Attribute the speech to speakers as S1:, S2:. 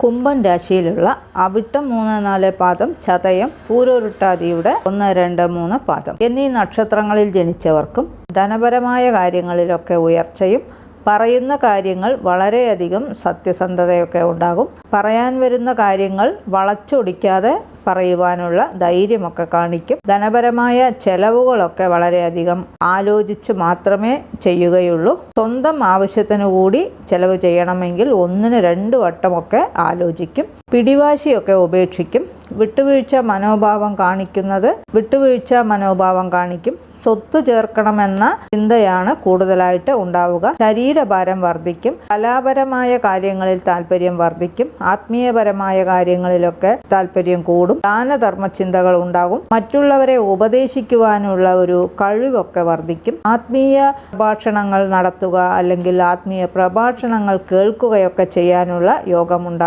S1: കുംഭൻ രാശിയിലുള്ള അവിട്ടം മൂന്ന് നാല് പാദം ചതയം പൂരോരുട്ടാതിയുടെ ഒന്ന് രണ്ട് മൂന്ന് പാദം എന്നീ നക്ഷത്രങ്ങളിൽ ജനിച്ചവർക്കും ധനപരമായ കാര്യങ്ങളിലൊക്കെ ഉയർച്ചയും പറയുന്ന കാര്യങ്ങൾ വളരെയധികം സത്യസന്ധതയൊക്കെ ഉണ്ടാകും. പറയാൻ വരുന്ന കാര്യങ്ങൾ വളച്ചൊടിക്കാതെ പറയുവാനുള്ള ധൈര്യമൊക്കെ കാണിക്കും. ധനപരമായ ചെലവുകളൊക്കെ വളരെയധികം ആലോചിച്ച് മാത്രമേ ചെയ്യുകയുള്ളൂ. സ്വന്തം ആവശ്യത്തിന് കൂടി ചെലവ് ചെയ്യണമെങ്കിൽ ഒന്നിന് രണ്ട് വട്ടമൊക്കെ ആലോചിക്കും. പിടിവാശിയൊക്കെ ഉപേക്ഷിക്കും. വിട്ടുവീഴ്ച മനോഭാവം കാണിക്കുന്നത് വിട്ടുവീഴ്ച മനോഭാവം കാണിക്കും. സ്വത്ത് ചേർക്കണമെന്ന ചിന്തയാണ് കൂടുതലായിട്ട് ഉണ്ടാവുക. ശരീരഭാരം വർദ്ധിക്കും. കലാപരമായ കാര്യങ്ങളിൽ താല്പര്യം വർദ്ധിക്കും. ആത്മീയപരമായ കാര്യങ്ങളിലൊക്കെ താല്പര്യം കൂടും. ദാനധർമ്മ ചിന്തകൾ ഉണ്ടാകും. മറ്റുള്ളവരെ ഉപദേശിക്കുവാനുള്ള ഒരു കഴിവൊക്കെ വർദ്ധിക്കും. ആത്മീയ പ്രഭാഷണങ്ങൾ നടത്തുക അല്ലെങ്കിൽ ആത്മീയ പ്രഭാഷണങ്ങൾ കേൾക്കുകയൊക്കെ ചെയ്യാനുള്ള യോഗമുണ്ടാകും